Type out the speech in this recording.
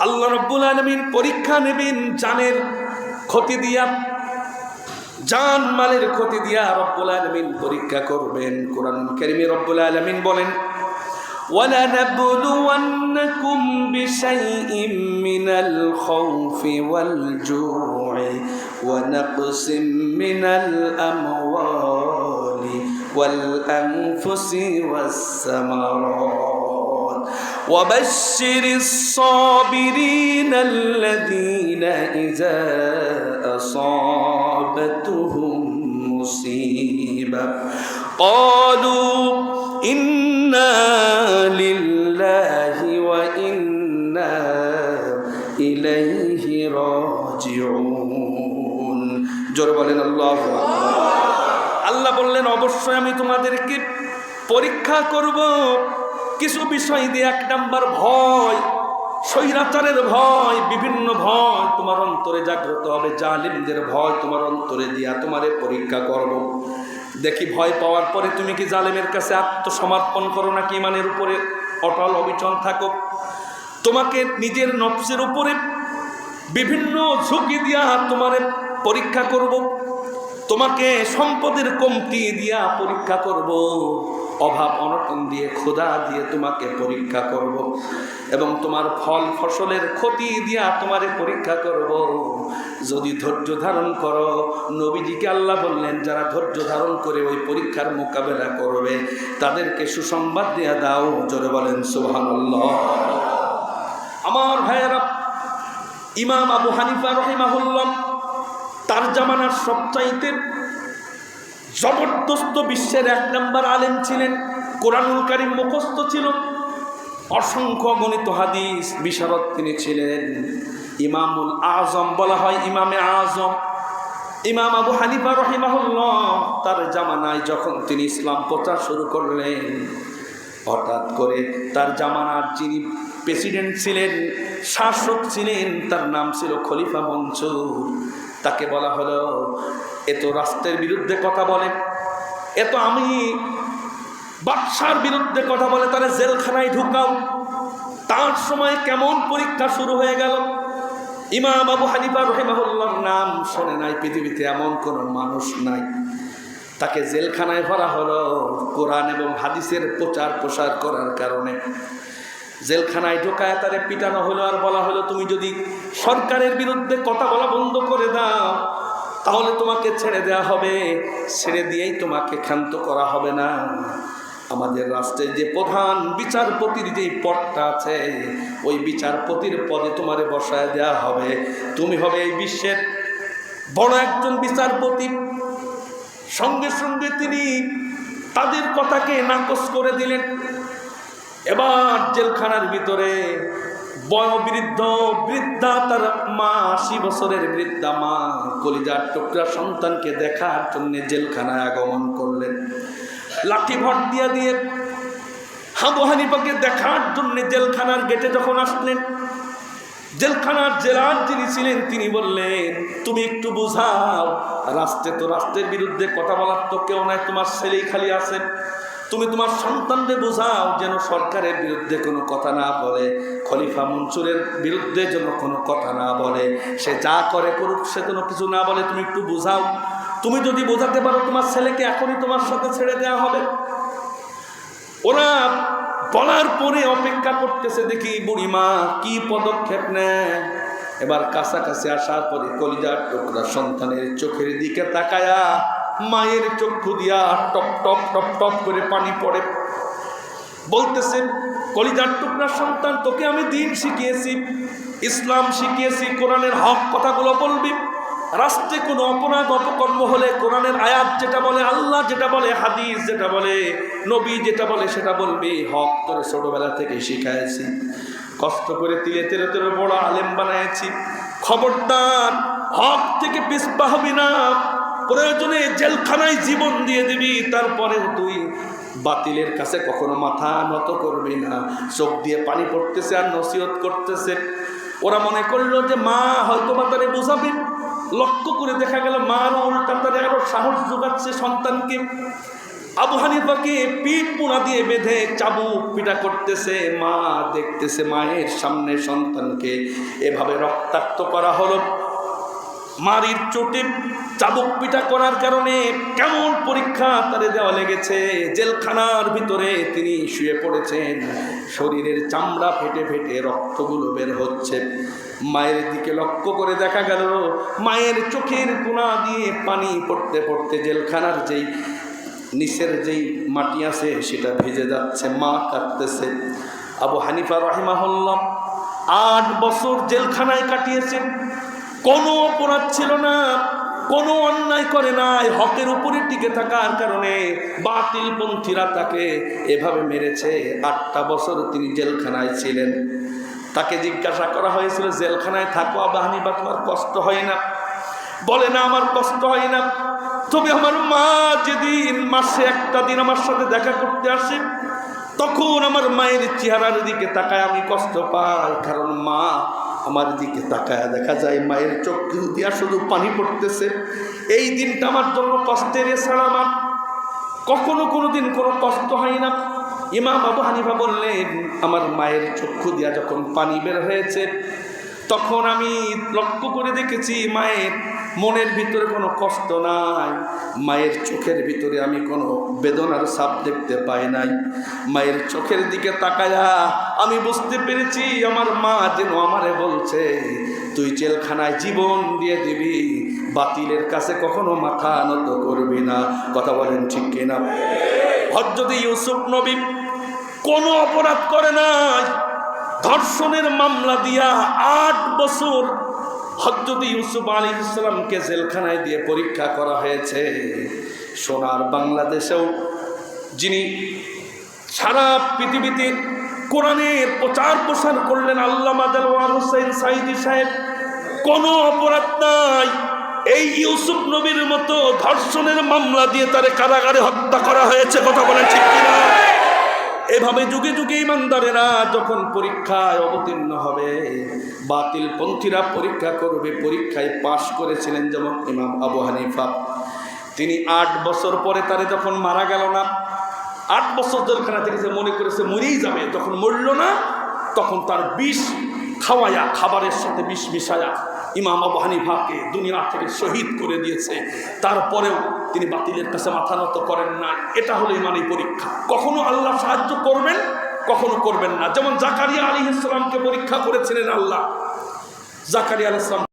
আল্লাহ রব্বুল আলমিন পরীক্ষা নেবেন জানের ক্ষতি দিয়া জান মালের ক্ষতি দিয়া রব্বুল আলমিন পরীক্ষা করবেন কোরআন কেরিমে রব্বুল আলমিন বলেন ولنبلونكم بشيء من الخوف والجوع ونقص من الأموال والأنفس والثمرات وبشر الصابرين الذين إذا أصابتهم مصيبة قالوا إنا لله وإنا إليه راجعون জোর বলেন আল্লাহ আল্লাহ বললেন অবশ্যই আমি তোমাদেরকে পরীক্ষা করব কিছু বিষয় দিয়ে এক নাম্বার ভয়, স্বৈরাচারের ভয়, বিভিন্ন ভয় তোমার অন্তরে জাগ্রত হবে, জালিমদের ভয় তোমার অন্তরে দিয়া তোমারে পরীক্ষা করব। দেখি ভয় পাওয়ার পরে তুমি কি জালিমের কাছে আত্মসমর্পণ করো নাকি ইমানের উপরে অটল অবিচল থাকো তোমাকে নিজের নফসের উপরে বিভিন্ন ঝুঁকি দিয়া তোমারে পরীক্ষা করব। তোমাকে সম্পদের কমতি দিয়া পরীক্ষা করব। অভাব অনটন দিয়ে ক্ষুধা দিয়ে তোমাকে পরীক্ষা করব। এবং তোমার ফল ফসলের ক্ষতি দিয়া তোমারে পরীক্ষা করব। যদি ধৈর্য ধারণ করো, নবীজিকে আল্লাহ বললেন, যারা ধৈর্য ধারণ করে ওই পরীক্ষার মোকাবেলা করবে, তাদেরকে সুসংবাদ দিয়া দাও, জোরে বলেন, সুবহানাল্লাহ আমার ভাইয়েরা, ইমাম আবু হানিফা রহিমাহুল্লাম তার জামানার সবচাইতে জবরদস্ত বিশ্বের এক নম্বর আলেম ছিলেন, কোরআনুল কারিম মুখস্থ ছিল। অসংখ্য গণিত হাদিস বিশারদ তিনি ছিলেন। ইমামুল আজম বলা হয় ইমামে আজম। ইমাম আবু হানিফা রহিমাহুল্লাহ তার জামানায় যখন তিনি ইসলাম প্রচার শুরু করলেন, হঠাৎ করে তার জামানার যিনি প্রেসিডেন্ট ছিলেন, শাসক ছিলেন, তার নাম ছিল খলিফা মনসুর। তাকে বলা হলো এত রাষ্ট্রের বিরুদ্ধে কথা বলে। এত আমি বাদশার বিরুদ্ধে কথা বলে তারা জেলখানায় ঢুকাও। তার সময় কেমন পরীক্ষা শুরু হয়ে গেল? ইমাম আবু হানিফা রহেমাহুল্লার নাম শোনে নাই, পৃথিবীতে এমন কোনো মানুষ নাই। তাকে জেলখানায় ভরা হলো কোরআন এবং হাদিসের প্রচার প্রসার করার কারণে। জেলখানায় ঢোকায় তারে পিটানো হলো আর বলা হলো, তুমি যদি সরকারের বিরুদ্ধে কথা বলা বন্ধ করে দাও, তাহলে তোমাকে ছেড়ে দেওয়া হবে। ছেড়ে দিয়েই তোমাকে ক্ষান্ত করা হবে না। আমাদের রাষ্ট্রের যে প্রধান বিচারপতির যে পদটা আছে, ওই বিচারপতির পদে তোমারে বসায় দেওয়া হবে। তুমি হবে এই বিশ্বের বড় একজন বিচারপতি। সঙ্গে সঙ্গে তিনি তাদের কথাকে নাকচ করে দিলেন। এবার জেলখানার ভিতরে বয়োবৃদ্ধ বৃদ্ধা তার মা আশি বছরের বৃদ্ধা মা কলিজার টুকরা সন্তানকে দেখার জন্য জেলখানায় আগমন করলেন। লাঠি ভর দিয়া দিয়ে হাবু হানিফাকে দেখার জন্য জেলখানার গেটে যখন আসলেন, জেলখানার জেলার যিনি ছিলেন তিনি বললেন, তুমি একটু বুঝাও রাষ্ট্রে তো রাষ্ট্রের বিরুদ্ধে কথা বলার তো কেউ নাই, তোমার ছেলেই খালি আছে তুমি তোমার সন্তানদের বোঝাও যেন সরকারের বিরুদ্ধে কোনো কথা না বলে, খলিফা মনসুরের বিরুদ্ধে যেন কোনো কথা না বলে। সে যা করে করুক, সে কোনো কিছু না বলে, তুমি একটু বোঝাও। তুমি যদি বোঝাতে পারো তোমার ছেলেকে এখনই তোমার সাথে ছেড়ে দেওয়া হবে। ওরা বলার পরে অপেক্ষা করতেছে, দেখি বুড়িমা কি পদক্ষেপ নেয়। এবার কাছাকাছি আসার পরে কলিজার টুকরা সন্তানের চোখের দিকে তাকায়া মায়ের চক্ষু দিয়া টপ টপ টপ টপ করে পানি পড়ে। বলতেছেন কলিজার টুকরা সন্তান, তোকে আমি দিন শিখিয়েছি, ইসলাম শিখিয়েছি, কোরআনের হক কথাগুলো বলবি। রাষ্ট্রে কোনো অপরাধ, অপকর্ম হলে কোরআনের আয়াত যেটা বলে, আল্লাহ যেটা বলে, হাদিস যেটা বলে, নবী যেটা বলে, সেটা বলবি। হক তোরে ছোটবেলা থেকে শিখাইছি। কষ্ট করে তিলে তেরে তেরে বড় আলেম বানাইছি। খবরদার, হক থেকে পিসপা হবি না। প্রয়োজনে জেলখানায় জীবন দিয়ে দিবি, তারপরে তুই বাতিলের কাছে কখনো মাথা নত করবি না। চোখ দিয়ে পানি পড়তেছে আর নসিহত করতেছে। ওরা মনে করল যে, মা, হয়তো বা তারে বোঝাবে। লক্ষ্য করে দেখা গেল, মার উল্টা তারে আরও সাহস যোগাচ্ছে সন্তানকে। আবু হানিফাকে পিঠ পোনা দিয়ে বেঁধে চাবুক পিটা করতেছে। মা দেখতেছে মায়ের সামনে সন্তানকে। এভাবে রক্তাক্ত করা হলো। মারির চোটে চাবুক পিটা করার কারণে কেমন পরীক্ষা তারে দেওয়া লেগেছে? জেলখানার ভিতরে তিনি শুয়ে পড়েছেন। শরীরের চামড়া ফেটে ফেটে রক্তগুলো বের হচ্ছে। মায়ের দিকে লক্ষ্য করে দেখা গেল, মায়ের চোখের কোনা দিয়ে পানি পড়তে পড়তে জেলখানার যেই নিচের যেই মাটি আছে, সেটা ভিজে যাচ্ছে, মা কাঁদতেছে। আবু হানিফা রাহিমাহুল্লাহ আট বছর জেলখানায় কাটিয়েছেন। কোনো অপরাধ ছিল না, কোনো অন্যায় করে নাই, হকের উপরে টিকে থাকার কারণে বাতিল পন্থীরা তাকে এভাবে মেরেছে। আটটা বছর তিনি জেলখানায় ছিলেন। তাকে জিজ্ঞাসা করা হয়েছিল, জেলখানায় থাকো, আবাহানি বা তোমার কষ্ট হয় না? বলে, না, আমার কষ্ট হয় না। তবে আমার মা, যেদিন মাসে একটা দিন আমার সাথে দেখা করতে আসে, তখন আমার মায়ের চেহারার দিকে তাকায়, আমি কষ্ট পাই, কারণ মা আমার দিকে তাকায় দেখা যায়, মায়ের চোখ দিয়া শুধু পানি পড়তেছে। এই দিনটা আমার জন্য কষ্টের এছাড়া আমার কখনো কোনো দিন কোনো কষ্ট হয় না। ইমাম আবু হানিফা বললেন, আমার মায়ের চক্ষু দিয়া যখন পানি বের হয়েছে, তখন আমি লক্ষ্য করে দেখেছি, মায়ের মনের ভিতরে কোনো কষ্ট নাই। মায়ের চোখের ভিতরে আমি কোনো বেদনার সাপ দেখতে পাই নাই। মায়ের চোখের দিকে তাকায়া আমি বুঝতে পেরেছি, আমার মা যেন আমারে বলছে, তুই জেলখানায় জীবন দিয়ে দিবি, বাতিলের কাছে কখনো মাথা নত করবি না। কথা বলেন ঠিক কিনা? হজরত ইউসুফ নবী কোনো অপরাধ করে নাই। ধর্ষণের মামলা দিয়া আট বছর হজরত ইউসুফ আলী ইসলামকে জেলখানায় দিয়ে পরীক্ষা করা হয়েছে। সোনার বাংলাদেশেও যিনি সারা পৃথিবীতে কোরআনের প্রচার প্রসার করলেন আল্লামা দেলোয়ার হোসেন সাইদি সাহেব, কোনো অপরাধ নাই। এই ইউসুফ নবীর মতো ধর্ষণের মামলা দিয়ে তারে কারাগারে হত্যা করা হয়েছে, কথা বলেন ঠিক কিনা? এভাবে যুগে যুগে ইমানদারেরা যখন পরীক্ষায় অবতীর্ণ হবে, বাতিল পন্থীরা পরীক্ষা করবে, পরীক্ষায় পাশ করেছিলেন যেমন ইমাম আবু হানিফা। তিনি আট বছর পরে তারে যখন মারা গেল না, আট বছর জলখানা থেকে যে মনে করেছে মরেই যাবে, যখন মরল না, তখন তার বিষ খাওয়ায়া, খাবারের সাথে বিষ মিশায়া ইমাম আবু হানিফাকে দুনিয়া থেকে শহীদ করে দিয়েছে। তারপরেও তিনি বাতিলের কাছে মাথা নত করেন না। এটা হলো ইমানি পরীক্ষা। কখনো আল্লাহ সাহায্য করবেন, কখনো করবেন না। যেমন জাকারিয়া আলী ইসলামকে পরীক্ষা করেছিলেন আল্লাহ। জাকারিয়া আলী ইসলাম